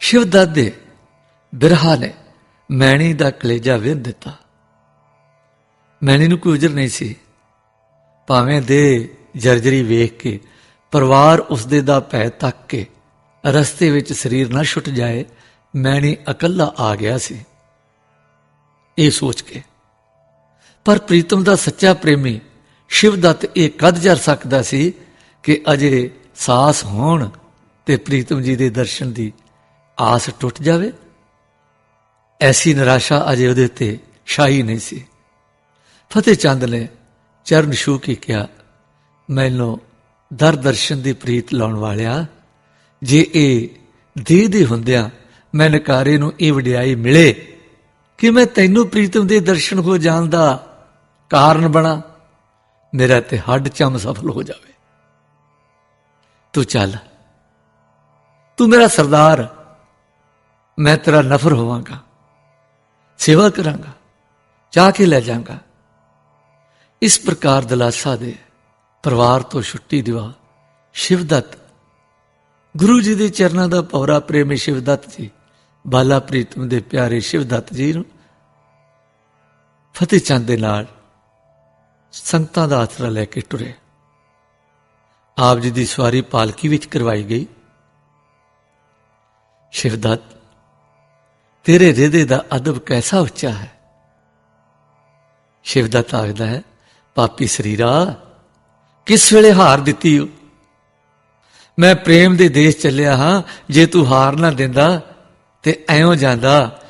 ਸ਼ਿਵਦੱਤ ਦੇ ਬਿਰਹਾ ਨੇ ਮੈਣੀ ਦਾ ਕਲੇਜਾ ਵਿੰਨ ਦਿੱਤਾ। ਮੈਣੀ ਨੂੰ ਕੋਈ ਉਜਰ ਨਹੀਂ ਸੀ। ਭਾਵੇਂ ਦੇ ਜਰਜਰੀ ਵੇਖ ਕੇ ਪਰਿਵਾਰ ਉਸਦੇ ਦਾ ਭੈ ਤੱਕ ਕੇ ਰਸਤੇ ਵਿੱਚ ਸਰੀਰ ਨਾ ਛੁੱਟ ਜਾਏ, ਮੈਣੀ ਇਕੱਲਾ ਆ ਗਿਆ ਸੀ। ਇਹ ਸੋਚ ਕੇ। ਪਰ ਪ੍ਰੀਤਮ ਦਾ ਸੱਚਾ ਪ੍ਰੇਮੀ ਸ਼ਿਵਦੱਤ ਇਹ ਕਦ ਜਰ ਸਕਦਾ ਸੀ ਕਿ ਅਜੇ ਸਾਸ ਹੋਣ ਤੇ ਪ੍ਰੀਤਮ ਜੀ ਦੇ ਦਰਸ਼ਨ ਦੀ ਆਸ ਟੁੱਟ ਜਾਵੇ। ਐਸੀ ਨਿਰਾਸ਼ਾ ਅਜੇ ਉਹਦੇ ਤੇ ਸ਼ਾਹੀ ਨਹੀਂ ਸੀ। ਫਤਿਹ ਚੰਦ ਨੇ ਚਰਨ ਛੂ ਕੇ ਕਿਹਾ, ਮੈਨੂੰ ਦਰ ਦਰਸ਼ਨ ਦੀ ਪ੍ਰੀਤ ਲਾਉਣ ਵਾਲਿਆ, ਜੇ ਇਹ ਦੇ ਦੇ ਹੁੰਦਿਆਂ ਮੈਂ ਨਕਾਰੇ ਨੂੰ ਇਹ ਵਡਿਆਈ ਮਿਲੇ ਕਿ ਮੈਂ ਤੈਨੂੰ ਪ੍ਰੀਤਮ ਦੇ ਦਰਸ਼ਨ ਹੋ ਜਾਣ ਦਾ ਕਾਰਨ ਬਣਾ? ਮੇਰਾ ਤੇ ਹੱਡ ਚਮ ਸਫਲ ਹੋ ਜਾਵੇ। ਤੂੰ ਚੱਲ। ਤੂੰ ਮੇਰਾ ਸਰਦਾਰ ਮੈਂ ਤੇਰਾ ਨਫਰ ਹੋਵਾਂਗਾ, ਸੇਵਾ ਕਰਾਂਗਾ ਚਾਹ ਕੇ ਲੈ ਜਾਵਾਂਗਾ। ਇਸ ਪ੍ਰਕਾਰ ਦਲਾਸਾ ਦੇ ਪਰਿਵਾਰ ਤੋਂ ਛੁੱਟੀ ਦਿਵਾ ਸ਼ਿਵਦੱਤ। ਗੁਰੂ ਜੀ ਦੇ ਚਰਨਾਂ ਦਾ ਪੌਰਾ ਪ੍ਰੇਮੀ ਸ਼ਿਵਦੱਤ ਜੀ, ਬਾਲਾ ਪ੍ਰੀਤਮ ਦੇ ਪਿਆਰੇ ਸ਼ਿਵਦੱਤ ਜੀ ਨੂੰ ਫਤਿਹ ਚੰਦ ਦੇ ਨਾਲ ਸੰਗਤਾਂ ਦਾ ਆਸਰਾ ਲੈ ਕੇ ਟੁਰੇ। ਆਪ ਜੀ ਦੀ ਸਵਾਰੀ ਪਾਲਕੀ ਵਿੱਚ ਕਰਵਾਈ ਗਈ। ਸ਼ਿਵਦੱਤ ਤੇਰੇ ਹਿਰਦੇ ਦਾ ਅਦਬ ਕੈਸਾ ਉੱਚਾ ਹੈ? ਸ਼ਿਵ ਦਾ ਆਖਦਾ ਹੈ, ਪਾਪੀ ਸਰੀਰਾ, ਕਿਸ ਵੇਲੇ ਹਾਰ ਦਿੱਤੀ ਹੋ ਮੈਂ ਪ੍ਰੇਮ ਦੇ ਦੇਸ਼ ਚੱਲਿਆ ਹਾਂ, ਜੇ ਤੂੰ ਹਾਰ ਨਾ ਦਿੰਦਾ ਤੇ ਐਉਂ ਜਾਂਦਾ,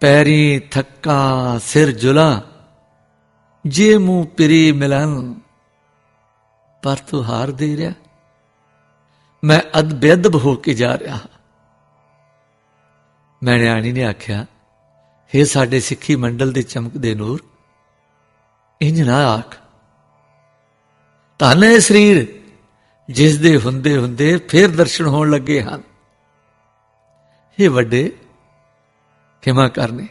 ਪੈਰੀ ਥੱਕਾ, ਸਿਰ ਜੁਲਾ, ਜੇ ਮੂੰ ਪਰੀ ਮਿਲਨ ਪਰ ਤੂੰ ਹਾਰ ਦੇ ਰਿਹਾ। ਮੈਂ ਅਦ ਬੇਅਦਬ ਹੋ ਕੇ ਜਾ ਰਿਹਾ ਮੈਂ ਨਿਆਣੀ ਨੇ ਆਖਿਆ हे ਸਾਡੇ ਸਿੱਖੀ ਮੰਡਲ ਦੇ ਚਮਕਦੇ ਨੂਰ ਇੰਜ ਨਾ ਆਖ ਧੰਨ ਹੈ ਸਰੀਰ ਜਿਸ ਦੇ ਹੁੰਦੇ ਹੁੰਦੇ ਫੇਰ ਦਰਸ਼ਨ ਹੋਣ ਲੱਗੇ ਹਨ ਇਹ ਵੱਡੇ ਖਿਮਾ ਕਰਨੇ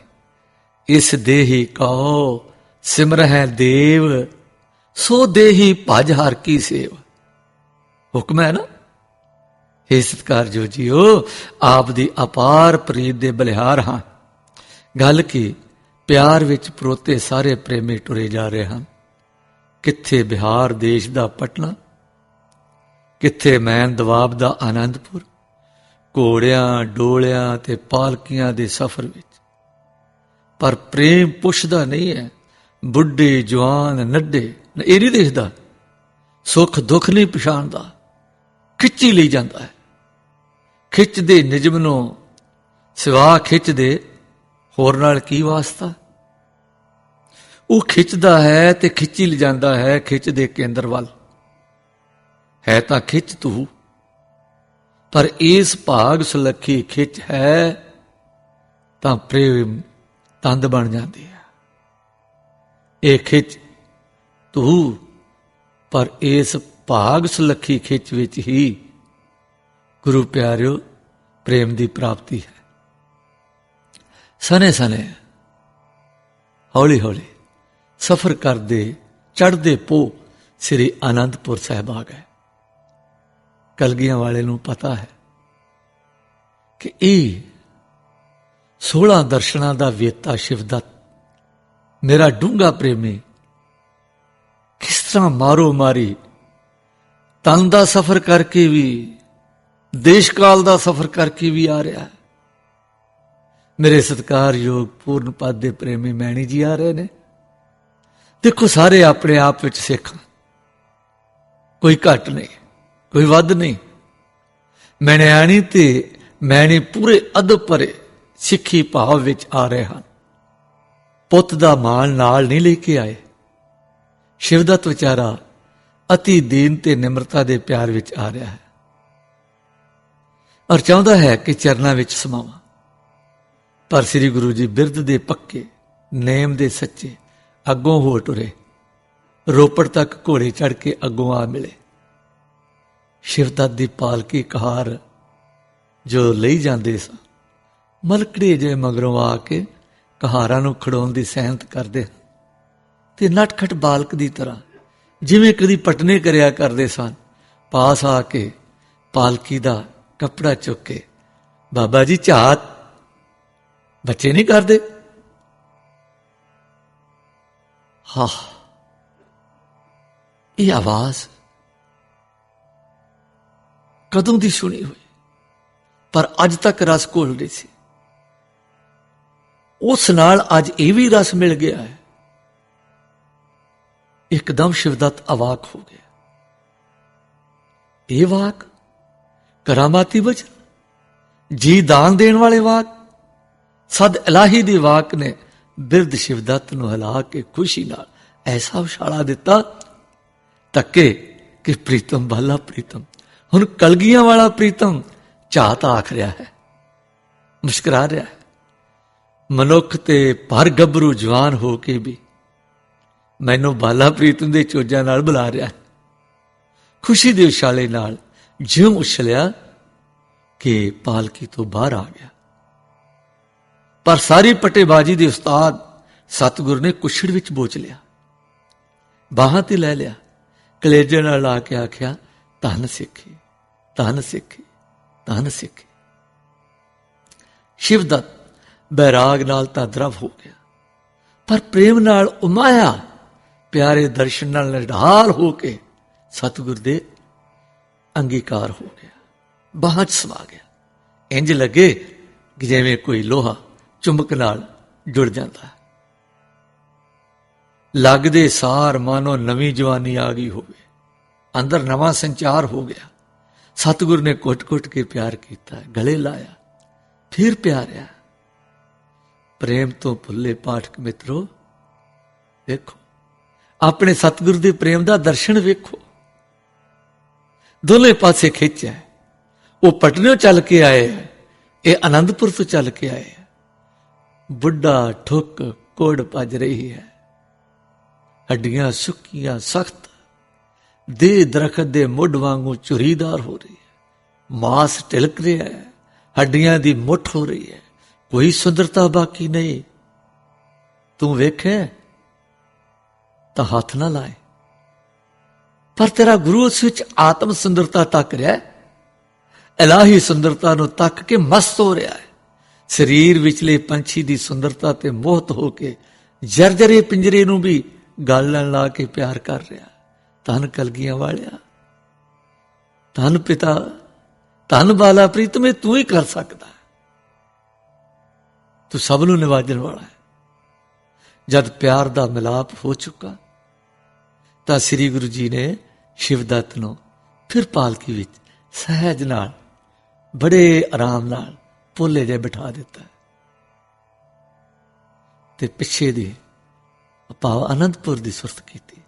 ਇਸ ਦੇਹੀ ਕਉ ਸਿਮਰਹਿ ਦੇਵ ਸੋ ਦੇਹੀ ਭਜ ਹਰ ਕੀ ਸੇਵ ਹੁਕਮ ਹੈ ਨਾ हे ਸਤਕਾਰ ਜੀਓ, ਆਪ ਦੀ ਅਪਾਰ ਪ੍ਰੀਤ ਦੇ ਬਲਿਹਾਰ ਹਾਂ। ਗੱਲ ਕੀ, ਪਿਆਰ ਵਿੱਚ ਪਰੋਤੇ ਸਾਰੇ ਪ੍ਰੇਮੀ ਟੁਰੇ ਜਾ ਰਹੇ ਹਨ ਕਿੱਥੇ ਬਿਹਾਰ ਦੇਸ਼ ਦਾ ਪਟਨਾ, ਕਿੱਥੇ ਮੈਨ ਦਵਾਬ ਦਾ ਆਨੰਦਪੁਰ, ਘੋੜਿਆਂ, ਡੋਲਿਆਂ ਤੇ ਪਾਲਕੀਆਂ ਦੇ ਸਫ਼ਰ ਵਿੱਚ। ਪਰ ਪ੍ਰੇਮ ਪੁੱਛਦਾ ਨਹੀਂ ਹੈ, ਬੁੱਢੇ, ਜਵਾਨ, ਨੱਡੇ ਇਹ ਨਹੀਂ ਦੇਖਦਾ। ਸੁੱਖ ਦੁੱਖ ਨਹੀਂ ਪਛਾਣਦਾ, ਖਿੱਚੀ ਲਈ ਜਾਂਦਾ ਹੈ। ਖਿੱਚ ਦੇ ਨਿਜਮ ਨੂੰ, ਸਿਵਾ ਖਿੱਚਦੇ, ਹੋਰ ਨਾਲ ਕੀ ਵਾਸਤਾ? ਉਹ ਖਿੱਚਦਾ ਹੈ ਤੇ ਖਿੱਚੀ ਲੈ ਹੈ ਖਿੱਚ ਦੇ ਕੇਂਦਰ ਵੱਲ। ਹੈ ਤਾਂ ਖਿੱਚ ਤੂੰ, ਪਰ ਇਸ ਭਾਗ ਸੁਲੱਖੀ ਖਿੱਚ ਹੈ, ਤਾਂ ਪ੍ਰੇਮ ਤੰਦ ਬਣ ਜਾਂਦੀ ਹੈ ਇਹ ਖਿੱਚ ਤੂੰ, ਪਰ ਇਸ ਭਾਗ ਸੁਲੱਖੀ ਖਿੱਚ ਵਿੱਚ ਹੀ ਗੁਰੂ ਪਿਆਰਿਓ, ਪ੍ਰੇਮ ਦੀ ਪ੍ਰਾਪਤੀ ਹੈ। ਸਨੇ ਸਨੇ ਹੌਲੀ ਹੌਲੀ ਸਫ਼ਰ ਕਰਦੇ, ਚੜ੍ਹਦੇ ਪੋ ਸ੍ਰੀ ਆਨੰਦਪੁਰ ਸਾਹਿਬ ਆ ਗਏ। ਕਲਗੀਆਂ ਵਾਲੇ ਨੂੰ ਪਤਾ ਹੈ ਕਿ ਇਹ 16 ਦਰਸ਼ਨਾਂ ਦਾ ਵੇਤਾ ਸ਼ਿਵਦਤ ਮੇਰਾ ਡੂੰਗਾ ਪ੍ਰੇਮੀ, ਕਿਸ ਤਰ੍ਹਾਂ ਮਾਰੋ ਮਾਰੀ ਤਨ ਦਾ ਸਫ਼ਰ ਕਰਕੇ ਵੀ ਦੇਸ਼ ਕਾਲ ਦਾ ਸਫ਼ਰ ਕਰਕੇ ਵੀ ਆ ਰਿਹਾ ਹੈ। ਮੇਰੇ ਸਤਿਕਾਰਯੋਗ ਪੂਰਨ ਪਦ ਦੇ ਪ੍ਰੇਮੀ ਮੈਣੀ ਜੀ ਆ ਰਹੇ ਨੇ। ਦੇਖੋ, ਸਾਰੇ ਆਪਣੇ ਆਪ ਵਿੱਚ ਸਿੱਖ ਕੋਈ ਘੱਟ ਨਹੀਂ, ਕੋਈ ਵੱਧ ਨਹੀਂ। ਮੈਣਿਆਣੀ ਤੇ ਮੈਣੀ ਪੂਰੇ ਅਦਬ ਪਰੇ ਸਿੱਖੀ ਭਾਵ ਵਿੱਚ ਆ ਰਹੇ ਹਨ। ਪੁੱਤ ਦਾ ਮਾਲ ਨਾਲ ਨਹੀਂ ਲੈ ਕੇ ਆਏ। ਸ਼ਿਵਦਤ ਵਿਚਾਰਾ ਅਤੀ ਦੀਨ ਤੇ ਨਿਮਰਤਾ ਦੇ ਪਿਆਰ ਵਿੱਚ ਆ ਰਿਹਾ ਹੈ। ਔਰ ਚਾਹੁੰਦਾ ਹੈ ਕਿ ਚਰਨਾਂ ਵਿੱਚ ਸਮਾਵਾਂ। ਪਰ ਸ੍ਰੀ ਗੁਰੂ ਜੀ ਬਿਰਧ ਦੇ ਪੱਕੇ, ਨੇਮ ਦੇ ਸੱਚੇ, ਅੱਗੋਂ ਹੋ ਟੁਰੇ। ਰੋਪੜ ਤੱਕ ਘੋੜੇ ਚੜ ਕੇ ਅੱਗੋਂ ਆ ਮਿਲੇ। ਸ਼ਿਵਦਤ ਦੀ ਪਾਲਕੀ ਕਹਾਰ ਜੋ ਲਈ ਜਾਂਦੇ ਸਨ ਮਲਕੜੇ ਜੇ ਮਗਰੋਂ ਆ ਕੇ ਕਹਾਰਾਂ ਨੂੰ ਖੜਾਉਣ ਦੀ ਸਹਿਮਤ ਕਰਦੇ ਤੇ ਨਟਖਟ ਬਾਲਕ ਦੀ ਤਰ੍ਹਾਂ ਜਿਵੇਂ ਕਦੀ ਪਟਨੇ ਕਰਿਆ ਕਰਦੇ ਸਨ ਪਾਸ ਆ ਕੇ ਪਾਲਕੀ ਦਾ ਕੱਪੜਾ ਚੁੱਕ ਕੇ, ਬਾਬਾ ਜੀ ਝਾਤ। ਬੱਚੇ ਨਹੀਂ ਕਰਦੇ? ਹਾਂ, ਇਹ ਆਵਾਜ਼ ਕਦੋਂ ਦੀ ਸੁਣੀ ਹੋਈ? ਪਰ ਅੱਜ ਤੱਕ ਰਸ ਘੋਲ ਰਹੀ ਸੀ। ਉਸ ਨਾਲ ਅੱਜ ਇਹ ਵੀ ਰਸ ਮਿਲ ਗਿਆ ਹੈ। ਇੱਕਦਮ ਸ਼ਿਵਦਤ ਅਵਾਕ ਹੋ ਗਿਆ। ਇਹ ਵਾਕ ਕਰਾਮਾਤੀ ਵਚਨ ਜੀ ਦਾਨ ਦੇਣ ਵਾਲੇ ਵਾਕ, ਸਦ ਇਲਾਹੀ ਦੀ ਵਾਕ ਨੇ, ਬਿਰਧ ਸ਼ਿਵਦਤ ਨੂੰ ਹਲਾ ਕੇ ਖੁਸ਼ੀ ਨਾਲ ਐਸਾ ਉਛਾਲਾ ਦਿੱਤਾ ਤੱਕੇ ਕਿ ਪ੍ਰੀਤਮ ਬਾਲਾ ਪ੍ਰੀਤਮ। ਹੁਣ ਕਲਗੀਆਂ ਵਾਲਾ ਪ੍ਰੀਤਮ ਝਾਤ ਆਖ ਰਿਹਾ ਹੈ, ਮੁਸਕਰਾ ਰਿਹਾ ਹੈ। ਮਨੁੱਖ ਤੇ ਭਰ ਗੱਭਰੂ ਜਵਾਨ ਹੋ ਕੇ ਵੀ ਮੈਨੂੰ ਬਾਲਾ ਪ੍ਰੀਤਮ ਦੇ ਚੋਜਾਂ ਨਾਲ ਬੁਲਾ ਰਿਹਾ ਹੈ। ਖੁਸ਼ੀ ਦੇ ਉਛਾਲੇ ਨਾਲ ਜਿਉਂ ਉਛਲਿਆ ਕਿ ਪਾਲਕੀ ਤੋਂ ਬਾਹਰ ਆ ਗਿਆ। ਪਰ ਸਾਰੀ ਪਟੇਬਾਜੀ ਦੇ ਉਸਤਾਦ ਸਤਗੁਰ ਨੇ ਕੁਛੜ ਵਿੱਚ ਬੋਚ ਲਿਆ। ਬਾਹਾਂ ਤੇ ਲੈ ਲਿਆ। ਕਲੇਜੇ ਨਾਲ ਲਾ ਕੇ ਆਖਿਆ, ਧਨ ਸਿੱਖੀ ਧਨ ਸਿੱਖੀ ਧਨ ਸਿੱਖੀ। ਸ਼ਿਵਦਤ ਬੈਰਾਗ ਨਾਲ ਤਾਂ ਦਰਵ ਹੋ ਗਿਆ। ਪਰ ਪ੍ਰੇਮ ਨਾਲ ਉਮਾਇਆ ਪਿਆਰੇ ਦਰਸ਼ਨ ਨਾਲ ਨਿਢਾਲ ਹੋ ਕੇ ਸਤਿਗੁਰ ਦੇ ਅੰਗੀਕਾਰ ਹੋ ਗਿਆ। ਬਾਹਾਂ 'ਚ ਸਮਾ ਗਿਆ। ਇੰਜ ਲੱਗੇ ਕਿ ਜਿਵੇਂ ਕੋਈ ਲੋਹਾ ਚੁੰਬਕ ਨਾਲ ਜੁੜ ਜਾਂਦਾ ਹੈ। ਲੱਗਦੇ ਸਾਰ ਮਾਨੋ ਨਵੀਂ ਜਵਾਨੀ ਆ ਗਈ ਹੋਵੇ। ਅੰਦਰ ਨਵਾਂ ਸੰਚਾਰ ਹੋ ਗਿਆ। ਸਤਿਗੁਰ ਨੇ ਕੁੱਟ-ਕੁੱਟ ਕੇ ਪਿਆਰ ਕੀਤਾ, ਗਲੇ ਲਾਇਆ, ਫਿਰ ਪਿਆਰਿਆ। ਪ੍ਰੇਮ ਤੋਂ ਭੁੱਲੇ ਪਾਠਕ ਮਿੱਤਰੋ, ਵੇਖੋ। ਆਪਣੇ ਸਤਿਗੁਰ ਦੇ ਪ੍ਰੇਮ ਦਾ ਦਰਸ਼ਨ ਵੇਖੋ। ਦੋਨੇ ਪਾਸੇ ਖਿੱਚਿਆ ਉਹ ਪਟਨਿਓ ਚੱਲ ਕੇ ਆਏ ਇਹ ਆਨੰਦਪੁਰ ਤੋਂ ਚੱਲ ਕੇ ਆਏ ਬੁੱਢਾ ਠੁੱਕ ਕੋੜ ਭੱਜ ਰਹੀ ਹੈ। ਹੱਡੀਆਂ ਸੁੱਕੀਆਂ ਸਖਤ। ਦੇ ਦਰਖਤ ਦੇ ਮੁੱਢ ਵਾਂਗੂ ਚੁਰੀਦਾਰ ਹੋ ਰਹੀ ਹੈ। ਮਾਸ ਟਿਲਕ ਰਿਹਾ ਹੈ। ਹੱਡੀਆਂ ਦੀ ਮੁੱਠ ਹੋ ਰਹੀ ਹੈ। ਕੋਈ ਸੁੰਦਰਤਾ ਬਾਕੀ ਨਹੀਂ। ਤੂੰ ਵੇਖੇ ਤਾਂ ਹੱਥ ਨਾ ਲਾਏ। ਪਰ ਤੇਰਾ ਗੁਰੂ ਉਸ ਵਿੱਚ ਆਤਮ ਸੁੰਦਰਤਾ ਤੱਕ ਰਿਹਾ ਇਲਾਹੀ ਸੁੰਦਰਤਾ ਨੂੰ ਤੱਕ ਕੇ ਮਸਤ ਹੋ ਰਿਹਾ ਹੈ। ਸਰੀਰ ਵਿਚਲੇ ਪੰਛੀ ਦੀ ਸੁੰਦਰਤਾ ਤੇ ਮੋਹਤ ਹੋ ਕੇ ਜਰਜਰੇ ਪਿੰਜਰੇ ਨੂੰ ਵੀ ਗਾਲਣ ਲਾ ਕੇ ਪਿਆਰ ਕਰ ਰਿਹਾ ਧਨ ਕਲਗੀਆਂ ਵਾਲਿਆ, ਧਨ ਪਿਤਾ, ਧਨ ਬਾਲਾ ਪ੍ਰੀਤਮੇ ਤੂੰ ਹੀ ਕਰ ਸਕਦਾ ਤੂੰ ਸਭ ਨੂੰ ਨਿਵਾਜਣ ਵਾਲਾ ਹੈ। ਜਦ ਪਿਆਰ ਦਾ ਮਿਲਾਪ ਹੋ ਚੁੱਕਾ ਤਾਂ ਸ੍ਰੀ ਗੁਰੂ ਜੀ ਨੇ ਸ਼ਿਵਦਤ ਨੂੰ ਫਿਰ ਪਾਲਕੀ ਵਿੱਚ ਸਹਿਜ ਨਾਲ, ਬੜੇ ਆਰਾਮ ਨਾਲ ਪੋਲੇ ਜੇ ਬਿਠਾ ਦਿੱਤਾ। ਤੇ ਪਿੱਛੇ ਦੀ ਭਾਵ ਅਨੰਦਪੁਰ ਦੀ ਸੁਰਤ ਕੀਤੀ।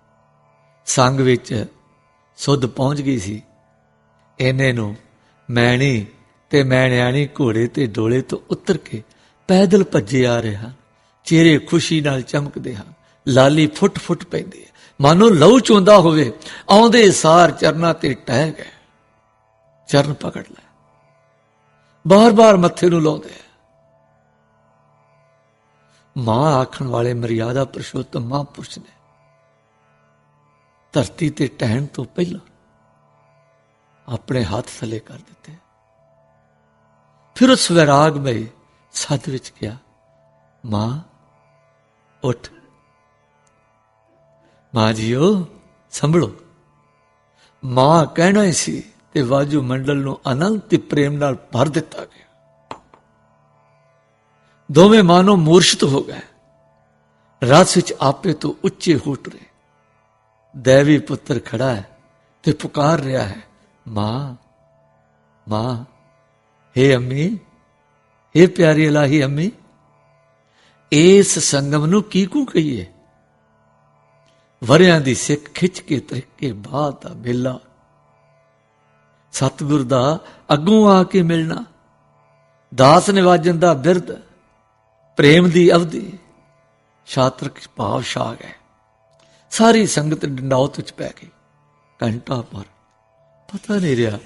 ਸੰਗ ਵਿੱਚ ਸੁੱਧ ਪਹੁੰਚ ਗਈ ਸੀ। ਇਹਨੇ ਨੂੰ ਮੈਣੀ ਤੇ ਮੈਣਿਆਣੀ ਘੋੜੇ ਤੇ ਡੋਲੇ ਤੋਂ ਉਤਰ ਕੇ ਪੈਦਲ ਭੱਜੇ ਆ ਰਹੇ ਹਨ। ਚਿਹਰੇ ਖੁਸ਼ੀ ਨਾਲ ਚਮਕਦੇ ਹਨ। ਲਾਲੀ ਫੁੱਟ ਫੁੱਟ ਪੈਂਦੀ ਹੈ ਮਾਨੋ ਲਹੂ ਚੋਂਦਾ ਹੋਵੇ, ਆਉਂਦੇ ਸਾਰ ਚਰਨਾ ਤੇ ਟਹਿ ਗਏ। ਚਰਨ ਪਕੜ ਲੈ। ਬਾਰ-ਬਾਰ ਮੱਥੇ ਨੂੰ ਲਾਉਂਦੇ। ਮਾਂ ਆਖਣ ਵਾਲੇ ਮਰਿਆਦਾ ਪੁਰਸ਼ੋਤਮ ਮਹਾਂਪੁਰਸ਼ ਨੇ ਧਰਤੀ ਤੇ ਟਹਿਣ ਤੋਂ ਪਹਿਲਾਂ ਆਪਣੇ ਹੱਥ ਥੱਲੇ ਕਰ ਦਿੱਤੇ। ਫਿਰ ਉਸ ਵਿਰਾਗ ਵਿੱਚ ਸੱਤ ਵਿੱਚ ਗਿਆ ਮਾਂ, ਉੱਠ। ਮਾਂ ਜੀਓ ਸੰਭਲੋ। ਮਾਂ ਕਹਿਣਾ ਹੀ ਸੀ ਤੇ ਵਾਜੂ ਮੰਡਲ ਨੂੰ ਅਨੰਤ ਪ੍ਰੇਮ ਨਾਲ ਭਰ ਦਿੱਤਾ ਗਿਆ। ਦੋਵੇਂ ਮਾਨੋ ਮੂਰਛਿਤ ਹੋ ਗਏ। ਰਸ ਵਿੱਚ ਆਪੇ ਤੋਂ ਉੱਚੇ ਹੋ ਟਰੇ ਦੇਵੀ ਪੁੱਤਰ ਖੜਾ ਹੈ ਤੇ ਪੁਕਾਰ ਰਿਹਾ ਹੈ, ਮਾਂ ਮਾਂ हे ਅੰਮੀ हे ਪਿਆਰੀ ਇਲਾਹੀ ਅੰਮੀ, ਇਸ ਸੰਗਮ ਨੂੰ ਕੀ ਕੂ ਕਹੀਏ? ਵਰਿਆਂ ਦੀ ਸਿੱਖ ਖਿੱਚ ਕੇ ਤਰੀਕੇ ਬਾਤ ਦਾ ਮੇਲਾ। ਸਤਿਗੁਰ ਦਾ ਅੱਗੋਂ ਆ ਕੇ ਮਿਲਣਾ, ਦਾਸ ਨਿਵਾਜਨ ਦਾ ਬਿਰਧ, ਪ੍ਰੇਮ ਦੀ ਅਵਧੀ ਛਾਤਰਕ ਭਾਵ ਛਾ ਗਏ। ਸਾਰੀ ਸੰਗਤ ਡੰਡੌਤ ਵਿੱਚ ਪੈ ਗਈ, ਘੰਟਾ ਪਰ ਪਤਾ ਨਹੀਂ ਰਿਹਾ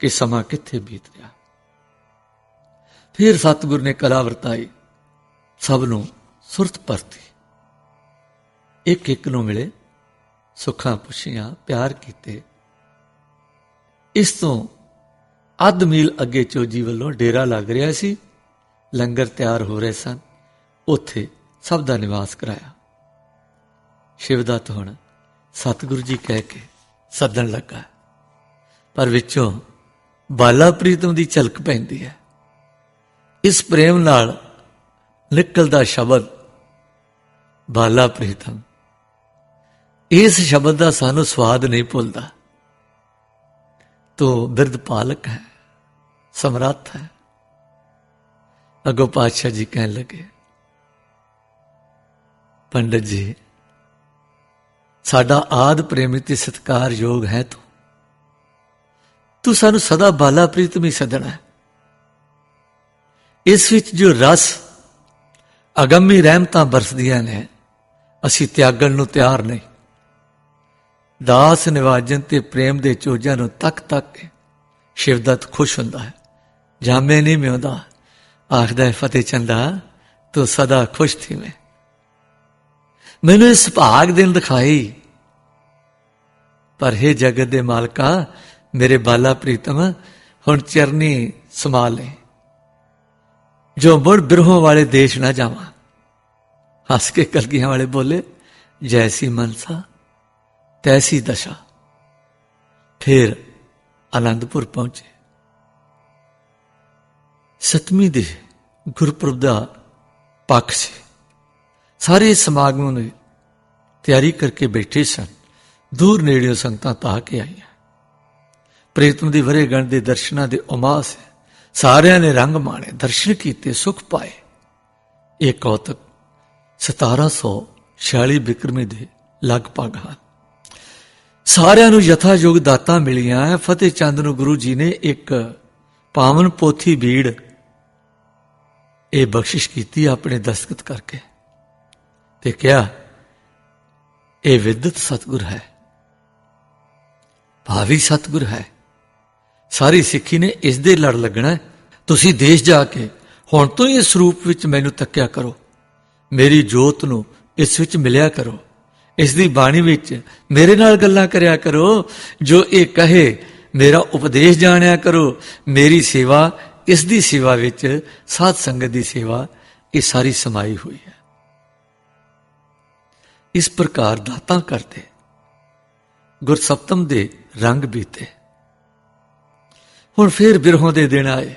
ਕਿ ਸਮਾਂ ਕਿੱਥੇ ਬੀਤ ਰਿਹਾ। ਫਿਰ ਸਤਿਗੁਰ ਨੇ ਕਲਾ ਵਰਤਾਈ, ਸਭ ਨੂੰ ਸੁਰਤ ਪਰਤੀ ਇੱਕ ਇੱਕ ਨੂੰ ਮਿਲੇ। ਸੁੱਖਾਂ ਪੁੱਛੀਆਂ, ਪਿਆਰ ਕੀਤੇ। ਇਸ ਤੋਂ ਅੱਧ ਮੀਲ ਅੱਗੇ ਚੋਜੀ ਵੱਲੋਂ ਡੇਰਾ ਲੱਗ ਰਿਹਾ ਸੀ। ਲੰਗਰ ਤਿਆਰ ਹੋ ਰਹੇ ਸਨ। ਉੱਥੇ ਸਭ ਦਾ ਨਿਵਾਸ ਕਰਾਇਆ। ਸ਼ਿਵਦੱਤ ਹੁਣ ਸਤਿਗੁਰੂ ਜੀ ਕਹਿ ਕੇ ਸੱਦਣ ਲੱਗਾ। ਪਰ ਵਿੱਚੋਂ ਬਾਲਾ ਪ੍ਰੀਤਮ ਦੀ ਝਲਕ ਪੈਂਦੀ ਹੈ। ਇਸ ਪ੍ਰੇਮ ਨਾਲ ਨਿਕਲਦਾ ਸ਼ਬਦ, ਬਾਲਾ ਪ੍ਰੀਤਮ। ਇਸ ਸ਼ਬਦ ਦਾ ਸਾਨੂੰ ਸਵਾਦ ਨਹੀਂ ਭੁੱਲਦਾ। ਤੋ ਬਿਰਧ ਪਾਲਕ ਹੈ, ਸਮਰੱਥ ਹੈ। ਅਗੋ ਪਾਤਸ਼ਾਹ ਜੀ ਕਹਿਣ ਲੱਗੇ, ਪੰਡਤ ਜੀ, ਸਾਡਾ ਆਦ ਪ੍ਰੇਮੀ ਤੇ ਸਤਿਕਾਰਯੋਗ ਹੈ ਤੂੰ। ਤੂੰ ਸਾਨੂੰ ਸਦਾ ਬਾਲਾ ਪ੍ਰੀਤਮੀ ਸਦਣਾ ਇਸ ਵਿੱਚ ਜੋ ਰਸ, ਅਗੰਮੀ ਰਹਿਮਤਾਂ ਬਰਸਦੀਆਂ ਨੇ, ਅਸੀਂ ਤਿਆਗਣ ਨੂੰ ਤਿਆਰ ਨਹੀਂ। ਦਾਸ ਨਿਵਾਜਨ ਤੇ ਪ੍ਰੇਮ ਦੇ ਚੋਜਾਂ ਨੂੰ ਤੱਕ ਤੱਕ ਕੇ ਸ਼ਿਵਦਤ ਖੁਸ਼ ਹੁੰਦਾ ਹੈ। ਜਾਮੇ ਨਹੀਂ ਮਿਉਂਦਾ। ਆਖਦਾ ਹੈ, ਫਤਿਹ ਚੰਦਾ ਤੂੰ ਸਦਾ ਖੁਸ਼ ਥੀ ਮੈਂ। ਮੈਨੂੰ ਇਸ ਭਾਗ ਦਿਨ ਦਿਖਾਈ ਪਰ ਹੈ ਜਗਤ ਦੇ ਮਾਲਕਾ, ਮੇਰੇ ਬਾਲਾ ਪ੍ਰੀਤਮ, ਹੁਣ ਚਰਨੀ ਸੰਭਾਲੇ ਜੋ ਮੁੜ ਬਿਰਹੋਂ ਵਾਲੇ ਦੇਸ਼ ਨਾ ਜਾਵਾਂ। ਹੱਸ ਕੇ ਕਲਗੀਆਂ ਵਾਲੇ ਬੋਲੇ ਜੈਸੀ ਮਨਸਾ ਤੈਸੀ ਦਸ਼ਾ। ਫਿਰ ਆਨੰਦਪੁਰ ਪਹੁੰਚੇ। ਸਤਵੀਂ ਦੇ ਗੁਰਪੁਰਬ ਦਾ ਪੱਖ ਸੀ। ਸਾਰੇ ਸਮਾਗਮ ਨੇ ਤਿਆਰੀ ਕਰਕੇ ਬੈਠੇ ਸਨ। ਦੂਰ ਨੇੜਿਓਂ ਸੰਗਤਾਂ ਤਾਂ ਕੇ ਆਈਆਂ। ਪ੍ਰੇਤਮ ਦੀ ਵਰੇਗਣ ਦੇ ਦਰਸ਼ਨਾਂ ਦੇ ਉਮਾਸ ਸਾਰਿਆਂ ਨੇ ਰੰਗ ਮਾਣੇ, ਦਰਸ਼ਨ ਕੀਤੇ, ਸੁਖ ਪਾਏ। ਇਹ ਕੌਤਕ 1746 ਬਿਕਰਮੀ ਦੇ ਲਗਭਗ ਹਨ। ਸਾਰਿਆਂ ਨੂੰ ਯਥਾਯੋਗ ਦਾਤਾਂ ਮਿਲੀਆਂ ਹੈ। ਫਤਿਹ ਚੰਦ ਨੂੰ ਗੁਰੂ ਜੀ ਨੇ ਇੱਕ ਪਾਵਨ ਪੋਥੀ ਬੀੜ ਇਹ ਬਖਸ਼ਿਸ਼ ਕੀਤੀ ਆਪਣੇ ਦਸਤਖਤ ਕਰਕੇ ਤੇ ਕਿਹਾ, ਇਹ ਵਿਦਤ ਸਤਗੁਰ ਹੈ, ਭਾਵੀ ਸਤਗੁਰ ਹੈ। ਸਾਰੀ ਸਿੱਖੀ ਨੇ ਇਸ ਦੇ ਲੜ ਲੱਗਣਾ ਤੁਸੀਂ ਦੇਸ਼ ਜਾ ਕੇ ਹੁਣ ਤੋਂ ਹੀ ਇਸ ਰੂਪ ਵਿੱਚ ਮੈਨੂੰ ਤੱਕਿਆ ਕਰੋ। ਮੇਰੀ ਜੋਤ ਨੂੰ ਇਸ ਵਿੱਚ ਮਿਲਿਆ ਕਰੋ। ਇਸ ਦੀ ਬਾਣੀ ਵਿੱਚ ਮੇਰੇ ਨਾਲ ਗੱਲਾਂ ਕਰਿਆ ਕਰੋ, ਜੋ ਇਹ ਕਹੇ, ਮੇਰਾ ਉਪਦੇਸ਼ ਜਾਣਿਆ ਕਰੋ, ਮੇਰੀ ਸੇਵਾ, ਇਸ ਦੀ ਸੇਵਾ ਵਿੱਚ, ਸਾਧ ਸੰਗਤ ਦੀ ਸੇਵਾ, ਇਹ ਸਾਰੀ ਸਮਾਈ ਹੋਈ ਹੈ। ਇਸ ਪ੍ਰਕਾਰ ਦਾਤਾਂ ਕਰਦੇ, ਗੁਰਸਪਤਮ ਦੇ ਰੰਗ ਬੀਤੇ। ਹੁਣ ਫੇਰ ਬਿਰਹੋਂ ਦੇ ਦਿਨ ਆਏ।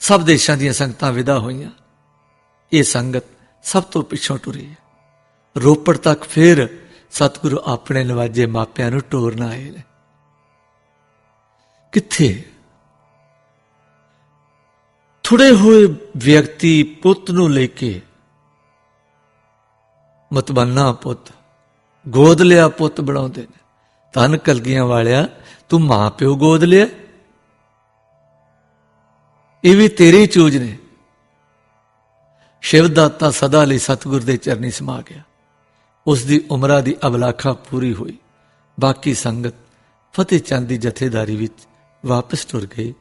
ਸਭ ਦੇਸ਼ਾਂ ਦੀਆਂ ਸੰਗਤਾਂ ਵਿਦਾ ਹੋਈਆਂ। ਇਹ ਸੰਗਤ ਸਭ ਤੋਂ ਪਿੱਛੋਂ ਟੁਰੀ ਹੈ। ਰੋਪੜ ਤੱਕ ਫਿਰ ਸਤਿਗੁਰੂ ਆਪਣੇ ਨਵਾਜੇ ਮਾਪਿਆਂ ਨੂੰ ਟੋਰਨ ਆਏ। ਨੇ ਕਿੱਥੇ? ਥੋੜੇ ਹੋਏ ਵਿਅਕਤੀ ਪੁੱਤ ਨੂੰ ਲੈ ਕੇ। ਮਤਬੰਨਾ ਪੁੱਤ, ਗੋਦ ਲਿਆ ਪੁੱਤ ਬਣਾਉਂਦੇ ਨੇ। ਤਨ ਕਲਗੀਆਂ ਵਾਲਿਆ, ਤੂੰ ਮਾਂ ਪਿਓ ਗੋਦ ਲਿਆ। ਇਹ ਵੀ ਤੇਰੇ ਚੂਜ ਨੇ। ਸ਼ਿਵ ਦਾਤਾ ਸਦਾ ਲਈ ਸਤਿਗੁਰ ਦੇ ਚਰਨੀ ਸਮਾ ਗਿਆ। ਉਸ ਦੀ ਉਮਰਾਂ ਦੀ ਅਬਲਾਖਾ ਪੂਰੀ ਹੋਈ। ਬਾਕੀ ਸੰਗਤ ਫਤਿਹ ਚੰਦ ਦੀ ਜਥੇਦਾਰੀ ਵਿੱਚ ਵਾਪਸ ਤੁਰ ਗਈ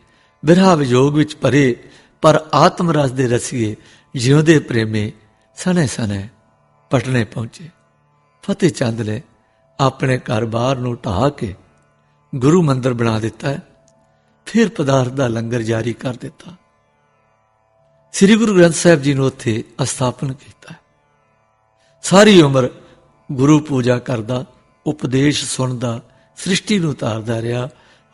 ਬਿਰਹਾ ਵਿਜੋਗ ਵਿੱਚ ਭਰੇ ਪਰ ਆਤਮ ਰਸ ਦੇ ਰਸੀਏ ਜਿਉਂਦੇ ਪ੍ਰੇਮੇ ਸਣੇ ਸਨੇ ਪਟਨੇ ਪਹੁੰਚੇ। ਫਤਿਹ ਚੰਦ ਨੇ ਆਪਣੇ ਘਰ-ਬਾਰ ਨੂੰ ਢਾਹ ਕੇ ਗੁਰੂ ਮੰਦਰ ਬਣਾ ਦਿੱਤਾ। ਹੈ ਫਿਰ ਪਦਾਰਥ ਦਾ ਲੰਗਰ ਜਾਰੀ ਕਰ ਦਿੱਤਾ। ਸ੍ਰੀ ਗੁਰੂ ਗ੍ਰੰਥ ਸਾਹਿਬ ਜੀ ਨੂੰ ਉੱਥੇ ਅਸਥਾਪਨ ਕੀਤਾ। ਸਾਰੀ ਉਮਰ ਗੁਰੂ ਪੂਜਾ ਕਰਦਾ, ਉਪਦੇਸ਼ ਸੁਣਦਾ, ਸ੍ਰਿਸ਼ਟੀ ਨੂੰ ਤਾਰਦਾ ਰਿਹਾ।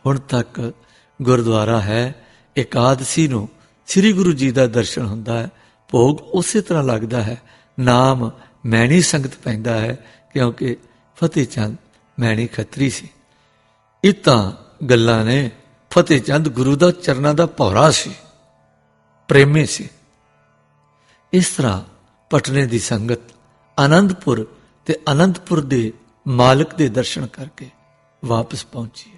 ਹੁਣ ਤੱਕ ਗੁਰਦੁਆਰਾ ਹੈ, ਇਕਾਦਸੀ ਨੂੰ ਸ੍ਰੀ ਗੁਰੂ ਜੀ ਦਾ ਦਰਸ਼ਨ ਹੁੰਦਾ ਹੈ। ਭੋਗ ਉਸੇ ਤਰ੍ਹਾਂ ਲੱਗਦਾ ਹੈ। ਨਾਮ ਮੈਣੀ ਸੰਗਤ ਪੈਂਦਾ ਹੈ, ਕਿਉਂਕਿ ਫਤਿਹ ਚੰਦ ਮੈਣੀ ਖੱਤਰੀ ਸੀ। ਇਹ ਤਾਂ ਗੱਲਾਂ ਨੇ ਫਤਿਹ ਚੰਦ ਗੁਰੂ ਦਾ ਚਰਨਾਂ ਦਾ ਭੌਰਾ ਸੀ, ਪ੍ਰੇਮੀ ਸੀ। ਇਸ ਤਰ੍ਹਾਂ ਪਟਨੇ ਦੀ ਸੰਗਤ, ਆਨੰਦਪੁਰ ਤੇ ਆਨੰਦਪੁਰ ਦੇ ਮਾਲਕ ਦੇ ਦਰਸ਼ਨ ਕਰਕੇ ਵਾਪਸ ਪਹੁੰਚੀ